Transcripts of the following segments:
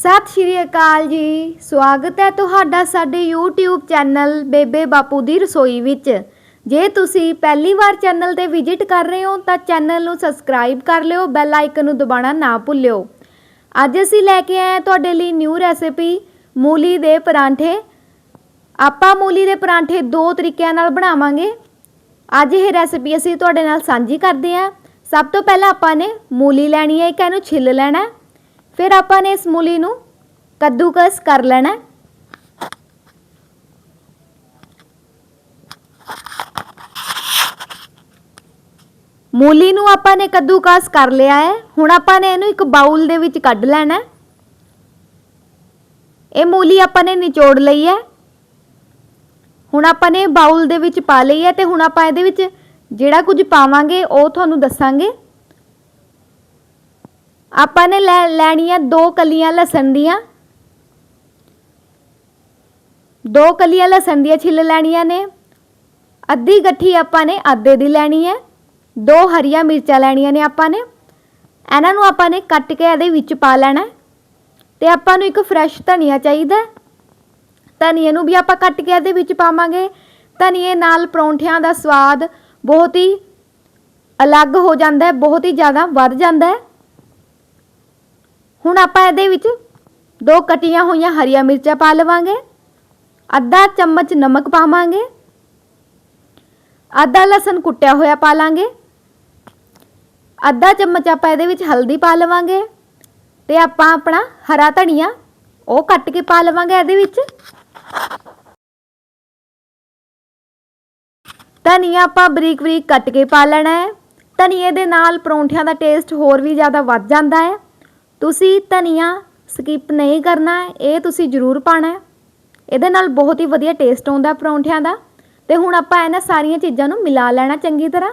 ਸਤਿ ਸ਼੍ਰੀ ਅਕਾਲ ਜੀ। ਸਵਾਗਤ ਹੈ ਤੁਹਾਡਾ ਸਾਡੇ YouTube ਚੈਨਲ ਬੇਬੇ ਬਾਪੂ ਦੀ ਰਸੋਈ ਵਿੱਚ। ਜੇ ਤੁਸੀਂ ਪਹਿਲੀ ਵਾਰ ਚੈਨਲ ਤੇ ਵਿਜ਼ਿਟ ਕਰ ਰਹੇ ਹੋ, ਤਾਂ ਚੈਨਲ ਨੂੰ ਸਬਸਕ੍ਰਾਈਬ ਕਰ ਲਿਓ, ਬੈਲ ਆਈਕਨ ਨੂੰ ਦਬਾਉਣਾ ਨਾ ਭੁੱਲਿਓ। ਅੱਜ ਅਸੀਂ ਲੈ ਕੇ ਆਏ ਹਾਂ ਤੁਹਾਡੇ ਲਈ ਨਿਊ ਰੈਸਿਪੀ ਮੂਲੀ ਦੇ ਪਰਾਂਠੇ। ਆਪਾਂ ਮੂਲੀ ਦੇ ਪਰਾਂਠੇ ਦੋ ਤਰੀਕਿਆਂ ਨਾਲ ਬਣਾਵਾਂਗੇ। ਅੱਜ ਇਹ ਰੈਸਿਪੀ ਅਸੀਂ ਤੁਹਾਡੇ ਨਾਲ ਸਾਂਝੀ ਕਰਦੇ ਹਾਂ। ਸਭ ਤੋਂ ਪਹਿਲਾਂ ਆਪਾਂ ਨੇ ਮੂਲੀ ਲੈਣੀ ਹੈ, ਇੱਕ ਇਹਨੂੰ ਛਿੱਲ ਲੈਣਾ ਫਿਰ ਆਪਾਂ ਨੇ ਇਸ ਮੂਲੀ ਨੂੰ ਕੱਦੂਕਸ ਕਰ ਲੈਣਾ ਮੂਲੀ ਨੂੰ ਆਪਾਂ ਨੇ ਕੱਦੂਕਸ ਕਰ ਲਿਆ ਹੈ। ਹੁਣ ਆਪਾਂ ਨੇ ਇਹਨੂੰ ਇੱਕ ਬਾਉਲ ਦੇ ਵਿੱਚ ਕੱਢ ਲੈਣਾ ਇਹ ਮੂਲੀ ਆਪਾਂ ਨੇ ਨਿਚੋੜ ਲਈ ਹੈ। ਹੁਣ ਆਪਾਂ ਨੇ ਬਾਉਲ ਦੇ ਵਿੱਚ ਪਾ ਲਈ ਹੈ ਤੇ ਹੁਣ ਆਪਾਂ ਇਹਦੇ ਵਿੱਚ ਜਿਹੜਾ ਕੁਝ ਪਾਵਾਂਗੇ ਉਹ ਤੁਹਾਨੂੰ ਦੱਸਾਂਗੇ। ਆਪਾਂ ਨੇ ਲੈ ਲੈਣੀਆਂ ਦੋ ਕਲੀਆਂ ਲਸਣ ਦੀਆਂ। ਦੋ ਕਲੀਆਂ ਲਸਣ ਦੀਆਂ ਛਿੱਲ ਲੈਣੀਆਂ ਨੇ। ਅੱਧੀ ਗੱਠੀ ਆਪਾਂ ਨੇ ਆਦੇ ਦੀ ਲੈਣੀ ਹੈ। ਦੋ ਹਰੀਆਂ ਮਿਰਚਾਂ ਲੈਣੀਆਂ ਨੇ ਆਪਾਂ ਨੇ। ਇਹਨਾਂ ਨੂੰ ਆਪਾਂ ਨੇ ਕੱਟ ਕੇ ਇਹਦੇ ਵਿੱਚ ਪਾ ਲੈਣਾ ਹੈ। ਤੇ ਆਪਾਂ ਨੂੰ ਇੱਕ ਫਰੈਸ਼ ਧਨੀਆ ਚਾਹੀਦਾ ਧਨੀਏ ਨੂੰ ਵੀ ਆਪਾਂ ਕੱਟ ਕੇ ਇਹਦੇ ਵਿੱਚ ਪਾਵਾਂਗੇ। ਧਨੀਏ ਨਾਲ ਪਰੌਂਠਿਆਂ ਦਾ ਸਵਾਦ ਬਹੁਤ ਹੀ ਅਲੱਗ ਹੋ ਜਾਂਦਾ ਹੈ, ਬਹੁਤ ਹੀ ਜ਼ਿਆਦਾ ਵੱਧ ਜਾਂਦਾ ਹੈ। ਹੁਣ ਆਪਾਂ ਇਹਦੇ ਵਿੱਚ ਦੋ ਕਟੀਆਂ ਹੋਈਆਂ ਹਰੀਆਂ ਮਿਰਚਾਂ ਪਾ ਲਵਾਂਗੇ, ਅੱਧਾ ਚਮਚ ਨਮਕ ਪਾਵਾਂਗੇ, ਅੱਧਾ ਲਸਣ ਕੁੱਟਿਆ ਹੋਇਆ ਪਾ ਲਾਂਗੇ, ਅੱਧਾ ਚਮਚ ਆਪਾਂ ਇਹਦੇ ਵਿੱਚ ਹਲਦੀ ਪਾ ਲਵਾਂਗੇ ਤੇ ਆਪਾਂ ਆਪਣਾ ਹਰਾ ਧਨੀਆ ਉਹ ਕੱਟ ਕੇ ਪਾ ਲਵਾਂਗੇ ਇਹਦੇ ਵਿੱਚ। ਧਨੀਆ ਆਪਾਂ ਬਰੀਕ ਬਰੀਕ ਕੱਟ ਕੇ ਪਾ ਲੈਣਾ ਹੈ। ਧਨੀਏ ਦੇ ਨਾਲ ਪਰੌਂਠਿਆਂ ਦਾ ਟੇਸਟ ਹੋਰ ਵੀ ਜ਼ਿਆਦਾ ਵੱਧ ਜਾਂਦਾ ਹੈ। ਤੁਸੀਂ ਧਨੀਆ ਸਕਿਪ ਨਹੀਂ ਕਰਨਾ, ਇਹ ਤੁਸੀਂ ਜ਼ਰੂਰ ਪਾਣਾ ਹੈ। ਇਹਦੇ ਨਾਲ ਬਹੁਤ ਹੀ ਵਧੀਆ ਟੇਸਟ ਆਉਂਦਾ ਪਰੌਂਠਿਆਂ ਦਾ। ਤੇ ਹੁਣ ਆਪਾਂ ਇਹਨਾਂ ਸਾਰੀਆਂ ਚੀਜ਼ਾਂ ਨੂੰ ਮਿਲਾ ਲੈਣਾ ਚੰਗੀ ਤਰ੍ਹਾਂ।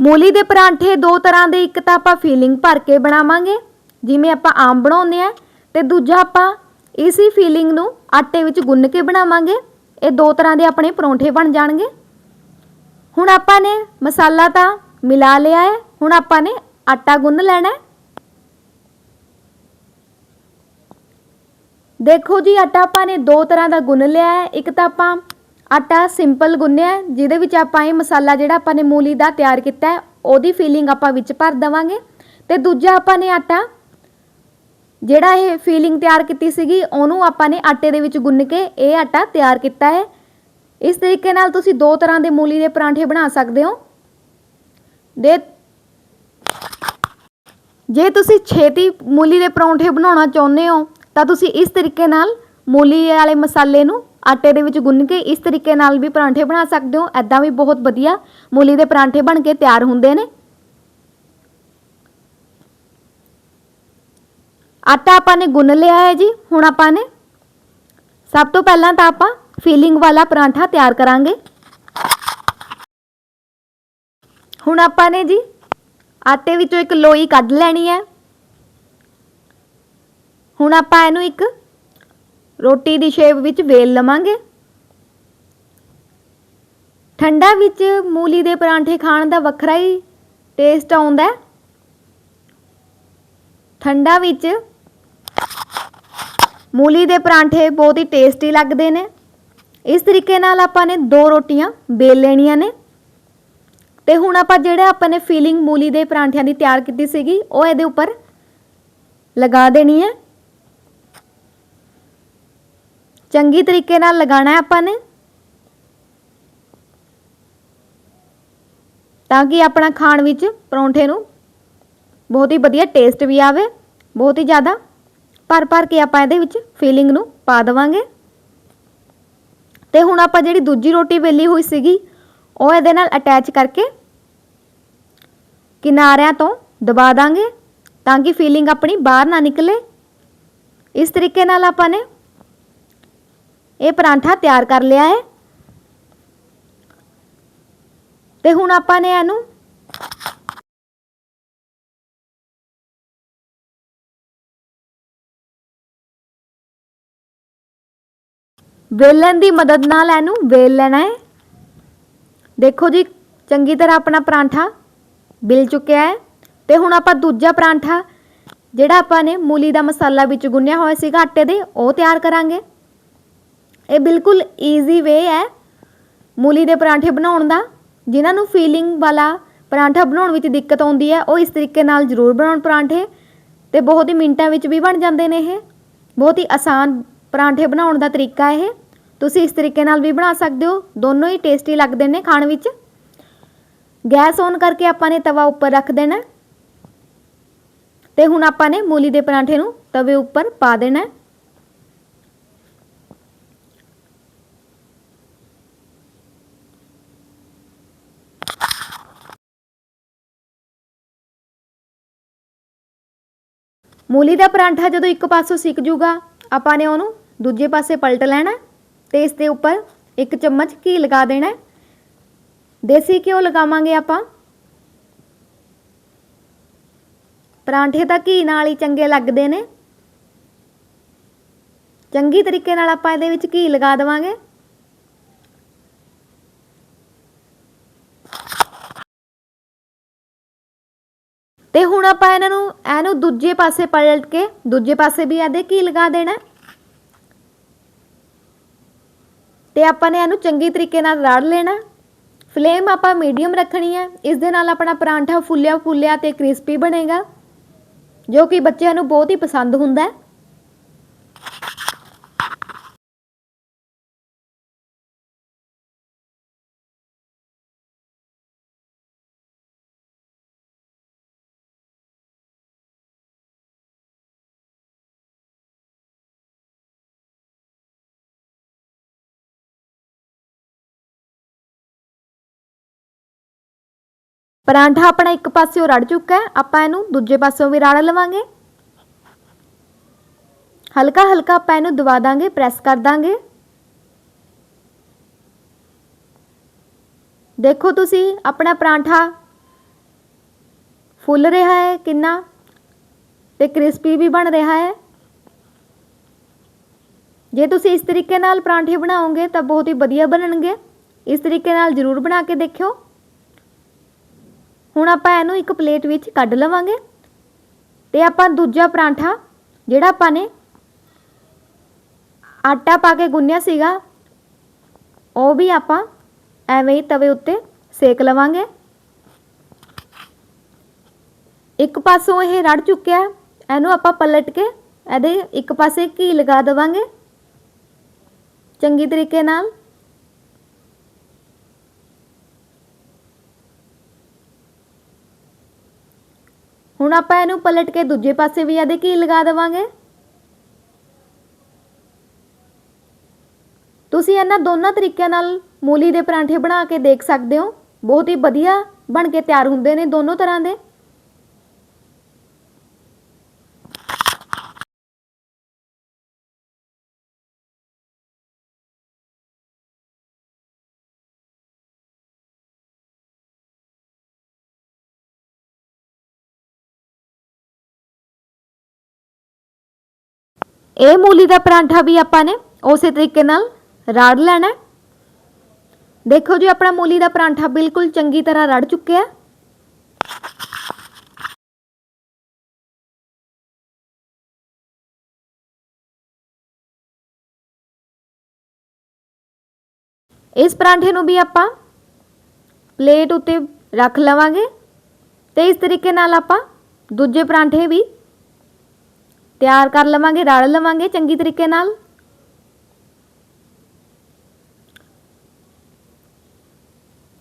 ਮੂਲੀ ਦੇ ਪਰਾਂਠੇ ਦੋ ਤਰ੍ਹਾਂ ਦੇ, ਇੱਕ ਤਾਂ ਆਪਾਂ ਫੀਲਿੰਗ ਭਰ ਕੇ ਬਣਾਵਾਂਗੇ, ਜਿਵੇਂ ਆਪਾਂ ਆਮ ਬਣਾਉਂਦੇ ਆ ਤੇ ਦੂਜਾ ਆਪਾਂ ਇਸੀ ਫੀਲਿੰਗ ਨੂੰ ਆਟੇ ਵਿੱਚ ਗੁੰਨ ਕੇ ਬਣਾਵਾਂਗੇ। ਇਹ ਦੋ ਤਰ੍ਹਾਂ ਦੇ ਆਪਣੇ ਪਰੌਂਠੇ ਬਣ ਜਾਣਗੇ। ਹੁਣ ਆਪਾਂ ਨੇ ਮਸਾਲਾ ਤਾਂ ਮਿਲਾ ਲਿਆ ਹੈ। ਹੁਣ ਆਪਾਂ ਨੇ ਆਟਾ ਗੁੰਨ ਲੈਣਾ ਹੈ। ਦੇਖੋ ਜੀ, ਆਟਾ ਆਪਾਂ ਨੇ ਦੋ ਤਰ੍ਹਾਂ ਦਾ ਗੁੰਨ ਲਿਆ ਹੈ। ਇੱਕ ਤਾਂ ਆਪਾਂ ਆਟਾ ਸਿੰਪਲ ਗੁੰਨਿਆ ਜਿਹਦੇ ਵਿੱਚ ਆਪਾਂ ਇਹ ਮਸਾਲਾ ਜਿਹੜਾ ਆਪਾਂ ਨੇ ਮੂਲੀ ਦਾ ਤਿਆਰ ਕੀਤਾ ਹੈ, ਉਹਦੀ ਫੀਲਿੰਗ ਆਪਾਂ ਵਿੱਚ ਭਰ ਦੇਵਾਂਗੇ। ਤੇ ਦੂਜਾ ਆਪਾਂ ਨੇ ਆਟਾ, ਜਿਹੜਾ ਇਹ ਫੀਲਿੰਗ ਤਿਆਰ ਕੀਤੀ ਸੀਗੀ, ਉਹਨੂੰ ਆਪਾਂ ਨੇ ਆਟੇ ਦੇ ਵਿੱਚ ਗੁੰਨ ਕੇ ਇਹ ਆਟਾ ਤਿਆਰ ਕੀਤਾ ਹੈ। ਇਸ ਤਰੀਕੇ ਨਾਲ ਤੁਸੀਂ ਦੋ ਤਰ੍ਹਾਂ ਦੇ ਮੂਲੀ ਦੇ ਪਰਾਂਠੇ ਬਣਾ ਸਕਦੇ ਹੋ। ਦੇ ਜੇ ਤੁਸੀਂ ਛੇਤੀ ਮੂਲੀ ਦੇ ਪਰੌਂਠੇ ਬਣਾਉਣਾ ਚਾਹੁੰਦੇ ਹੋ, ਤਾਂ ਤੁਸੀਂ ਇਸ ਤਰੀਕੇ ਨਾਲ ਮੂਲੀ ਵਾਲੇ ਮਸਾਲੇ ਨੂੰ ਆਟੇ ਦੇ ਵਿੱਚ ਗੁੰਨ ਕੇ ਇਸ ਤਰੀਕੇ ਨਾਲ ਵੀ ਪਰਾਂਠੇ ਬਣਾ ਸਕਦੇ ਹੋ। ਐਦਾਂ ਵੀ ਬਹੁਤ ਵਧੀਆ ਮੂਲੀ ਦੇ ਪਰਾਂਠੇ ਬਣ ਕੇ ਤਿਆਰ ਹੁੰਦੇ ਨੇ। ਆਟਾ ਆਪਾਂ ਨੇ ਗੁੰਨ ਲਿਆ ਹੈ ਜੀ। ਹੁਣ ਆਪਾਂ ਨੇ ਸਭ ਤੋਂ ਪਹਿਲਾਂ ਤਾਂ ਆਪਾਂ ਫੀਲਿੰਗ ਵਾਲਾ ਪਰਾਂਠਾ ਤਿਆਰ ਕਰਾਂਗੇ। ਹੁਣ ਆਪਾਂ ਨੇ ਜੀ ਆਟੇ ਵਿੱਚੋਂ ਇੱਕ ਲੋਈ ਕੱਢ ਲੈਣੀ ਹੈ। ਹੁਣ ਆਪਾਂ ਇਹਨੂੰ ਇੱਕ ਰੋਟੀ ਦੀ ਸ਼ੇਪ ਵਿੱਚ ਵੇਲ ਲਵਾਂਗੇ। ਠੰਡਾ ਵਿੱਚ ਮੂਲੀ ਦੇ ਪਰਾਂਠੇ ਖਾਣ ਦਾ ਵੱਖਰਾ ਹੀ ਟੇਸਟ ਆਉਂਦਾ ਹੈ। ਠੰਡਾ ਵਿੱਚ ਮੂਲੀ ਦੇ ਪਰਾਂਠੇ ਬਹੁਤ ਹੀ ਟੇਸਟੀ ਲੱਗਦੇ ਨੇ। ਇਸ ਤਰੀਕੇ ਨਾਲ ਆਪਾਂ ਨੇ ਦੋ ਰੋਟੀਆਂ ਵੇਲ ਲੈਣੀਆਂ ਨੇ। ਤੇ ਹੁਣ ਆਪਾਂ ਜਿਹੜਾ ਆਪਾਂ ਨੇ ਫੀਲਿੰਗ ਮੂਲੀ ਦੇ ਪਰਾਂਠਿਆਂ ਦੀ ਤਿਆਰ ਕੀਤੀ ਸੀਗੀ, ਉਹ ਇਹਦੇ ਉੱਪਰ ਲਗਾ ਦੇਣੀ ਹੈ। ਚੰਗੀ ਤਰੀਕੇ ਨਾਲ ਲਗਾਣਾ ਹੈ ਆਪਾਂ ਨੇ। ਤਾਂ ਕਿ ਆਪਣਾ ਖਾਣ ਵਿੱਚ ਪਰੌਂਠੇ ਨੂੰ ਬਹੁਤ ਹੀ ਵਧੀਆ ਟੇਸਟ ਵੀ ਆਵੇ, ਬਹੁਤ ਹੀ ਜ਼ਿਆਦਾ ਭਰ ਭਰ ਕੇ ਆਪਾਂ ਇਹਦੇ ਵਿੱਚ ਫੀਲਿੰਗ ਨੂੰ ਪਾ ਦੇਵਾਂਗੇ। ਤੇ ਹੁਣ ਆਪਾਂ ਜਿਹੜੀ ਦੂਜੀ ਰੋਟੀ ਵੇਲੀ ਹੋਈ ਸੀਗੀ, ਉਹ ਇਹਦੇ ਨਾਲ ਅਟੈਚ ਕਰਕੇ ਕਿਨਾਰਿਆਂ ਤੋਂ ਦਬਾ ਦਾਂਗੇ ਤਾਂ ਕਿ ਫੀਲਿੰਗ ਆਪਣੀ ਬਾਹਰ ਨਾ ਨਿਕਲੇ। ਇਸ ਤਰੀਕੇ ਨਾਲ ਆਪਾਂ ਨੇ ਇਹ ਪਰਾਂਠਾ ਤਿਆਰ ਕਰ ਲਿਆ ਹੈ। ਤੇ ਹੁਣ ਆਪਾਂ ਨੇ ਇਹਨੂੰ ਵੇਲਣ ਦੀ ਮਦਦ ਨਾਲ ਇਹਨੂੰ ਵੇਲ ਲੈਣਾ ਹੈ। ਦੇਖੋ ਜੀ, ਚੰਗੀ ਤਰ੍ਹਾਂ ਆਪਣਾ ਪਰਾਂਠਾ ਬਿਲ ਚੁੱਕਿਆ ਹੈ ਤੇ ਹੁਣ ਆਪਾਂ ਦੂਜਾ ਪਰਾਂਠਾ, ਜਿਹੜਾ ਆਪਾਂ ਨੇ ਮੂਲੀ ਦਾ ਮਸਾਲਾ ਵਿੱਚ ਗੁੰਨਿਆ ਹੋਇਆ ਸੀਗਾ ਆਟੇ ਦੇ, ਉਹ ਤਿਆਰ ਕਰਾਂਗੇ। ਇਹ ਬਿਲਕੁਲ ਈਜ਼ੀ ਵੇ ਹੈ ਮੂਲੀ ਦੇ ਪਰਾਂਠੇ ਬਣਾਉਣ ਦਾ। ਜਿਨ੍ਹਾਂ ਨੂੰ ਫੀਲਿੰਗ ਵਾਲਾ ਪਰਾਂਠਾ ਬਣਾਉਣ ਵਿੱਚ ਦਿੱਕਤ ਆਉਂਦੀ ਹੈ, ਉਹ ਇਸ ਤਰੀਕੇ ਨਾਲ ਜ਼ਰੂਰ ਬਣਾਉਣ ਪਰਾਂਠੇ ਤੇ ਬਹੁਤ ਹੀ ਮਿੰਟਾਂ ਵਿੱਚ ਵੀ ਬਣ ਜਾਂਦੇ ਨੇ ਇਹ। ਬਹੁਤ ਹੀ ਆਸਾਨ ਪਰਾਂਠੇ ਬਣਾਉਣ ਦਾ ਤਰੀਕਾ ਇਹ। ਤੁਸੀਂ ਇਸ ਤਰੀਕੇ ਨਾਲ ਵੀ ਬਣਾ ਸਕਦੇ ਹੋ। ਦੋਨੋਂ ਹੀ ਟੇਸਟੀ ਲੱਗਦੇ ਨੇ ਖਾਣ ਵਿੱਚ। ਗੈਸ ਔਨ ਕਰਕੇ ਆਪਾਂ ਨੇ ਤਵਾ ਉੱਪਰ ਰੱਖ ਦੇਣਾ। ਤੇ ਹੁਣ ਆਪਾਂ ਨੇ ਮੂਲੀ ਦੇ ਪਰਾਂਠੇ ਨੂੰ ਤਵੇ ਉੱਪਰ ਪਾ ਦੇਣਾ। ਮੂਲੀ ਦਾ ਪਰਾਂਠਾ ਜਦੋਂ ਇੱਕ ਪਾਸੋਂ ਸਿੱਕ ਜੂਗਾ, ਆਪਾਂ ਨੇ ਉਹਨੂੰ ਦੂਜੇ ਪਾਸੇ ਪਲਟ ਲੈਣਾ। ਤੇ ਇਸ ਦੇ ਉੱਪਰ ਇੱਕ ਚਮਚ ਘੀ ਲਗਾ ਦੇਣਾ ਹੈ। ਦੇਸੀ ਘਿਓ ਲਗਾਵਾਂਗੇ ਆਪਾਂ। ਪਰਾਂਠੇ ਤਾਂ ਘੀ ਨਾਲ ਹੀ ਚੰਗੇ ਲੱਗਦੇ ਨੇ। ਚੰਗੀ ਤਰੀਕੇ ਨਾਲ ਆਪਾਂ ਇਹਦੇ ਵਿੱਚ ਘੀ ਲਗਾ ਦੇਵਾਂਗੇ। ਤੇ ਹੁਣ ਆਪਾਂ ਇਹਨਾਂ ਨੂੰ, ਇਹਨੂੰ ਦੂਜੇ ਪਾਸੇ ਪਲਟ ਕੇ, ਦੂਜੇ ਪਾਸੇ ਵੀ ਇਹਦੇ ਘੀ ਲਗਾ ਦੇਣਾ ਹੈ। ਤੇ ਆਪਾਂ ਨੇ ਇਹਨੂੰ ਚੰਗੀ ਤਰੀਕੇ ਨਾਲ ਰੜ ਲੈਣਾ। ਫਲੇਮ ਆਪਾਂ ਮੀਡੀਅਮ ਰੱਖਣੀ ਹੈ। ਇਸ ਦੇ ਨਾਲ ਆਪਣਾ ਪਰਾਂਠਾ ਫੁੱਲਿਆ ਫੁੱਲਿਆ ਤੇ ਕ੍ਰਿਸਪੀ ਬਣੇਗਾ, ਜੋ ਕਿ ਬੱਚਿਆਂ ਨੂੰ ਬਹੁਤ ਹੀ ਪਸੰਦ ਹੁੰਦਾ ਹੈ। ਪਰਾਂਠਾ ਆਪਣਾ ਇੱਕ ਪਾਸਿਓਂ ਰੜ ਚੁੱਕਾ ਹੈ, ਆਪਾਂ ਇਹਨੂੰ ਦੂਜੇ ਪਾਸਿਓਂ ਵੀ ਰੜ ਲਵਾਂਗੇ। ਹਲਕਾ ਹਲਕਾ ਆਪਾਂ ਇਹਨੂੰ ਦਬਾ ਦਾਂਗੇ, ਪ੍ਰੈਸ ਕਰ ਦਾਂਗੇ। ਦੇਖੋ ਤੁਸੀਂ, ਆਪਣਾ ਪਰਾਂਠਾ ਫੁੱਲ ਰਿਹਾ ਹੈ ਕਿੰਨਾ ਤੇ ਕ੍ਰਿਸਪੀ ਵੀ ਬਣ ਰਿਹਾ ਹੈ। ਜੇ ਤੁਸੀਂ ਇਸ ਤਰੀਕੇ ਨਾਲ ਪਰਾਂਠੇ ਬਣਾਓਗੇ ਤਾਂ ਬਹੁਤ ਹੀ ਵਧੀਆ ਬਣਨਗੇ। ਇਸ ਤਰੀਕੇ ਨਾਲ ਜ਼ਰੂਰ ਬਣਾ ਕੇ ਦੇਖਿਓ। ਹੁਣ ਆਪਾਂ ਇਹਨੂੰ ਇੱਕ ਪਲੇਟ ਵਿੱਚ ਕੱਢ ਲਵਾਂਗੇ ਤੇ ਆਪਾਂ ਦੂਜਾ ਪਰਾਂਠਾ ਜਿਹੜਾ ਆਪਾਂ ਨੇ ਆਟਾ ਪਾ ਕੇ ਗੁੰਨਿਆ ਸੀਗਾ, ਉਹ ਵੀ ਆਪਾਂ ਐਵੇਂ ਹੀ ਤਵੇ ਉੱਤੇ ਸੇਕ ਲਵਾਂਗੇ। ਇੱਕ ਪਾਸੋਂ ਇਹ ਰੜ ਚੁੱਕਿਆ, ਇਹਨੂੰ ਆਪਾਂ ਪਲਟ ਕੇ ਇਹਦੇ ਇੱਕ ਪਾਸੇ ਘੀ ਲਗਾ ਦੇਵਾਂਗੇ। ਚੰਗੀ ਤਰੀਕੇ ਨਾਲ। ਹੁਣ ਆਪਾਂ ਇਹਨੂੰ ਪਲਟ ਕੇ ਦੂਜੇ ਪਾਸੇ ਵੀ ਇਹਦੇ ਘੀ ਲਗਾ ਦੇਵਾਂਗੇ? ਤੁਸੀਂ ਇਹਨਾਂ ਦੋਨਾਂ ਤਰੀਕਿਆਂ ਨਾਲ ਮੂਲੀ ਦੇ ਪਰਾਂਠੇ ਬਣਾ ਕੇ ਦੇਖ ਸਕਦੇ ਹੋ। ਬਹੁਤ ਹੀ ਵਧੀਆ ਬਣ ਕੇ ਤਿਆਰ ਹੁੰਦੇ ਨੇ ਦੋਨੋਂ ਤਰ੍ਹਾਂ ਦੇ। ਇਹ ਮੂਲੀ ਦਾ ਪਰਾਂਠਾ ਵੀ ਆਪਾਂ ਨੇ ਉਸੇ ਤਰੀਕੇ ਨਾਲ ਰਾੜ ਲੈਣਾ ਹੈ। ਦੇਖੋ ਜੀ ਆਪਣਾ ਮੂਲੀ ਦਾ ਪਰਾਂਠਾ ਬਿਲਕੁਲ ਚੰਗੀ ਤਰ੍ਹਾਂ ਰੜ ਚੁੱਕਿਆ ਹੈ। ਇਸ ਪਰਾਂਠੇ ਨੂੰ ਵੀ ਆਪਾਂ ਪਲੇਟ ਉੱਤੇ ਰੱਖ ਲਵਾਂਗੇ ਤੇ ਇਸ ਤਰੀਕੇ ਨਾਲ ਆਪਾਂ ਦੂਜੇ ਪਰਾਂਠੇ ਵੀ ਤਿਆਰ ਕਰ ਲਵਾਂਗੇ, ਰਲ ਲਵਾਂਗੇ ਚੰਗੀ ਤਰੀਕੇ ਨਾਲ।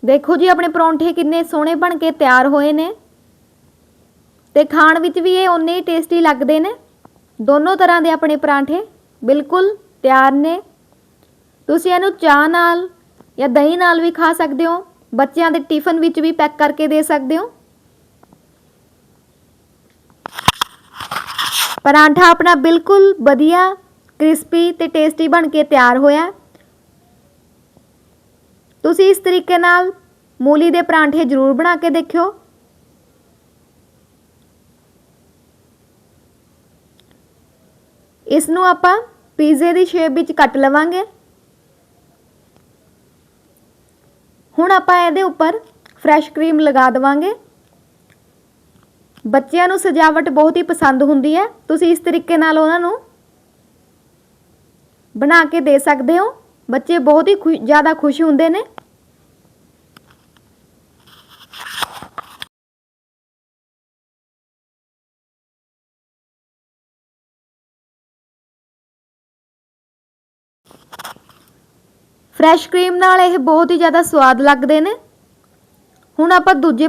ਦੇਖੋ ਜੀ, ਆਪਣੇ ਪਰੌਂਠੇ ਕਿੰਨੇ ਸੋਹਣੇ ਬਣ ਕੇ ਤਿਆਰ ਹੋਏ ਨੇ। ਤੇ ਖਾਣ ਵਿੱਚ ਵੀ ਇਹ ਉਨੇ ਹੀ ਟੇਸਟੀ ਲੱਗਦੇ ਨੇ। ਦੋਨੋਂ ਤਰ੍ਹਾਂ ਦੇ ਆਪਣੇ ਪਰਾਂਠੇ ਬਿਲਕੁਲ ਤਿਆਰ ਨੇ। ਤੁਸੀਂ ਇਹਨੂੰ ਚਾਹ ਨਾਲ ਜਾਂ ਦਹੀਂ ਨਾਲ ਵੀ ਖਾ ਸਕਦੇ ਹੋ। ਬੱਚਿਆਂ ਦੇ ਟਿਫਨ ਵਿੱਚ ਵੀ ਪੈਕ ਕਰਕੇ ਦੇ ਸਕਦੇ ਹੋ। ਪਰਾਂਠਾ ਆਪਣਾ ਬਿਲਕੁਲ ਵਧੀਆ, ਕ੍ਰਿਸਪੀ ਤੇ ਟੇਸਟੀ ਬਣ ਕੇ ਤਿਆਰ ਹੋਇਆ। ਤੁਸੀਂ ਇਸ ਤਰੀਕੇ ਨਾਲ ਮੂਲੀ ਦੇ ਪਰਾਂਠੇ ਜ਼ਰੂਰ ਬਣਾ ਕੇ ਦੇਖਿਓ। ਇਸ ਨੂੰ ਆਪਾਂ ਪੀਜ਼ੇ ਦੀ ਸ਼ੇਪ ਵਿੱਚ ਕੱਟ ਲਵਾਂਗੇ। ਹੁਣ ਆਪਾਂ ਇਹਦੇ ਉੱਪਰ ਫਰੈਸ਼ ਕਰੀਮ ਲਗਾ ਦੇਵਾਂਗੇ। ਬੱਚਿਆਂ ਨੂੰ ਸਜਾਵਟ ਬਹੁਤ ਹੀ ਪਸੰਦ ਹੁੰਦੀ ਹੈ। ਤੁਸੀਂ ਇਸ ਤਰੀਕੇ ਨਾਲ ਉਹਨਾਂ ਨੂੰ ਬਣਾ ਕੇ ਦੇ ਸਕਦੇ ਹੋ। ਬੱਚੇ ਬਹੁਤ ਹੀ ਜ਼ਿਆਦਾ ਖੁਸ਼ ਹੁੰਦੇ ਨੇ। ਫਰੈਸ਼ ਕਰੀਮ ਨਾਲ ਇਹ ਬਹੁਤ ਹੀ ਜ਼ਿਆਦਾ ਸਵਾਦ ਲੱਗਦੇ ਨੇ। ਹੁਣ ਆਪਾਂ ਦੂਜੇ